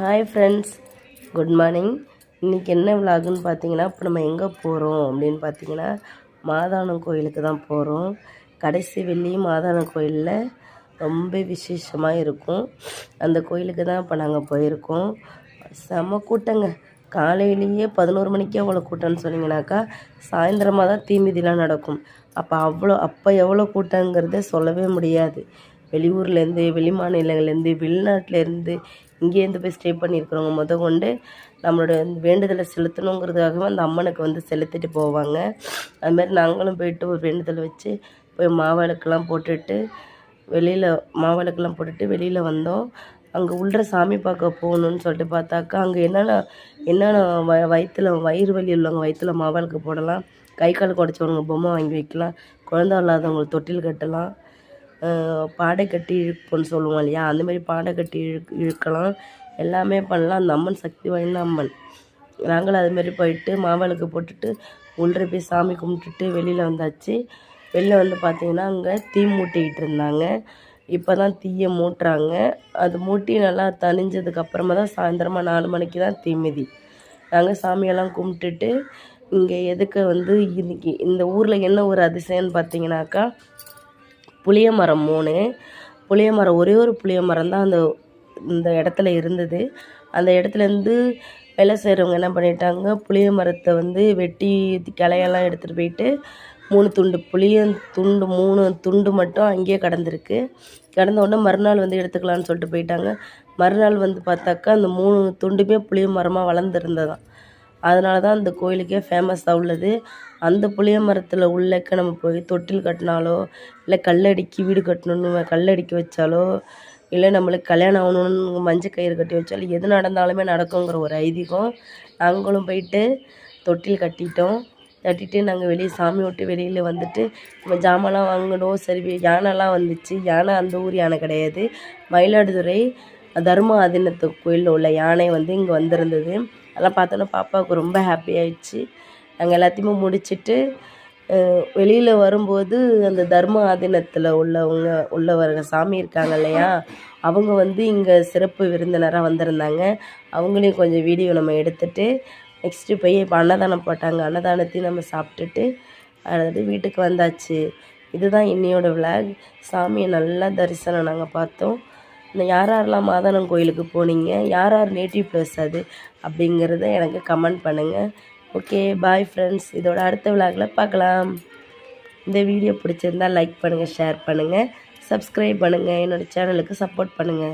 Hi friends good morning இன்றைக்கி என்ன விலாகுன்னு பார்த்தீங்கன்னா இப்போ நம்ம எங்கே போகிறோம் அப்படின்னு பார்த்தீங்கன்னா மாதானம் கோயிலுக்கு தான் போகிறோம் கடைசி வெள்ளி மாதானம் கோயிலில் ரொம்ப விசேஷமாக இருக்கும். அந்த கோயிலுக்கு தான் இப்போ நாங்கள் போயிருக்கோம். செம கூட்டங்க. காலையிலேயே பதினோரு மணிக்கே அவ்வளோ கூட்டம்னு சொன்னீங்கன்னாக்கா சாயந்தரமாக தான் தீமிதிலாம் நடக்கும். அப்போ அவ்வளோ அப்போ எவ்வளோ கூட்டங்கிறத சொல்லவே முடியாது. வெளியூர்லேருந்து வெளி மாநிலங்கள்லேருந்து வெளிநாட்டிலேருந்து இங்கேருந்து போய் ஸ்டே பண்ணியிருக்கிறவங்க முத கொண்டு நம்மளோட வேண்டுதலை செலுத்தணுங்கிறதுக்காகவே அந்த அம்மனுக்கு வந்து செலுத்திட்டு போவாங்க. அதுமாதிரி நாங்களும் போயிட்டு ஒரு வேண்டுதலை வச்சு போய் மாவிளக்கெல்லாம் போட்டுட்டு வெளியில் மாவிளக்கெல்லாம் போட்டுட்டு வெளியில் வந்தோம். அங்கே உள்ள சாமி பார்க்க போகணுன்னு சொல்லிட்டு பார்த்தாக்கா அங்கே என்னென்ன என்னென்ன வ வயிற்றுல வயிறு வலி உள்ளவங்க வயிற்றுல மாவிளக்கு போடலாம் கை கால் குடைச்சவங்க பொம்மை வாங்கி வைக்கலாம் குழந்த இல்லாதவங்களுக்கு தொட்டில் கட்டலாம் பாடை கட்டி இழுப்புன்னு சொல்லுவோம் இல்லையா? அந்தமாரி பாடை கட்டி இழு இழுக்கலாம். எல்லாமே பண்ணலாம். அந்த அம்மன் சக்தி வாய்ந்த அம்மன். நாங்களும் அதுமாரி போயிட்டு மாவிளக்கு போட்டுட்டு உள்ளே போய் சாமி கும்பிட்டுட்டு வெளியில் வந்தாச்சு. வெளியில் வந்து பார்த்திங்கன்னா அங்கே தீ மூட்டிக்கிட்டு இருந்தாங்க. இப்போ தான் தீயை மூட்டுறாங்க. அது மூட்டி நல்லா தணிஞ்சதுக்கப்புறமா தான் சாயந்தரமாக நாலு மணிக்கு தான் தீமிதி நாங்கள் சாமியெல்லாம் கும்பிட்டுட்டு இங்கே எதுக்கு வந்து இன்னைக்கு இந்த ஊரில் என்ன ஒரு அதிசயம்னு பார்த்தீங்கன்னாக்கா புளிய மரம் மூணு. புளிய மரம் ஒரே ஒரு புளிய மரம் தான் அந்த இந்த இடத்துல இருந்தது. அந்த இடத்துலேருந்து வேலை செய்கிறவங்க என்ன பண்ணிட்டாங்க புளிய மரத்தை வந்து வெட்டி கிளையெல்லாம் எடுத்துகிட்டு போயிட்டு மூணு துண்டு புளிய துண்டு மூணு துண்டு மட்டும் அங்கேயே கடந்திருக்கு. கடந்த உடனே மறுநாள் வந்து எடுத்துக்கலான்னு சொல்லிட்டு போயிட்டாங்க. மறுநாள் வந்து பார்த்தாக்கா அந்த மூணு துண்டுமே புளிய மரமாக வளர்ந்துருந்ததான் அதனால தான் அந்த கோயிலுக்கே ஃபேமஸாக உள்ளது. அந்த புளிய மரத்தில் உள்ளக்க நம்ம போய் தொட்டில் கட்டினாலோ இல்லை கல்லடிக்கு வீடு கட்டணுன்னு கல்லடிக்கி வச்சாலோ இல்லை நம்மளுக்கு கல்யாணம் ஆகணுன்னு மஞ்சள் கயிறு கட்டி வச்சாலும் எது நடந்தாலுமே நடக்குங்கிற ஒரு ஐதீகம். நாங்களும் போயிட்டு தொட்டில் கட்டிட்டோம். கட்டிட்டு நாங்கள் வெளியே சாமி விட்டு வெளியில் வந்துட்டு நம்ம ஜாமான்லாம் வாங்கணும். சரி யானைலாம் வந்துச்சு. யானை அந்த ஊர் யானை கிடையாது. மயிலாடுதுறை தர்ம ஆதீனத்து கோயிலில் உள்ள யானை வந்து இங்கே வந்திருந்தது. அதெல்லாம் பார்த்தோன்னே பாப்பாவுக்கு ரொம்ப ஹாப்பி ஆயிடுச்சு. நாங்கள் எல்லாத்தையுமே முடிச்சுட்டு வெளியில் வரும்போது அந்த தர்ம ஆதீனத்தில் உள்ளவங்க உள்ளவர்கள் சாமி இருக்காங்க இல்லையா அவங்க வந்து இங்கே சிறப்பு விருந்தினராக வந்திருந்தாங்க. அவங்களையும் கொஞ்சம் வீடியோ நம்ம எடுத்துகிட்டு நெக்ஸ்ட்டு போய் இப்போ அன்னதானம் போட்டாங்க. அன்னதானத்தையும் நம்ம சாப்பிட்டுட்டு அதாவது வீட்டுக்கு வந்தாச்சு. இதுதான் இன்னையோட விளாக் சாமியை நல்லா தரிசனம் நாங்கள் பார்த்தோம். இந்த யார் யாரெல்லாம் மாதானம் கோயிலுக்கு போனீங்க? யார் யார் நேட்டிவ் ப்ளஸ் அது? அப்படிங்கிறத எனக்கு கமெண்ட் பண்ணுங்கள் ஓகே பாய் ஃப்ரெண்ட்ஸ் இதோட அடுத்த விழாக்கில் பார்க்கலாம். இந்த வீடியோ பிடிச்சிருந்தால் லைக் பண்ணுங்கள் ஷேர் பண்ணுங்கள் சப்ஸ்கிரைப் பண்ணுங்கள் என்னோடய சேனலுக்கு சப்போர்ட் பண்ணுங்கள்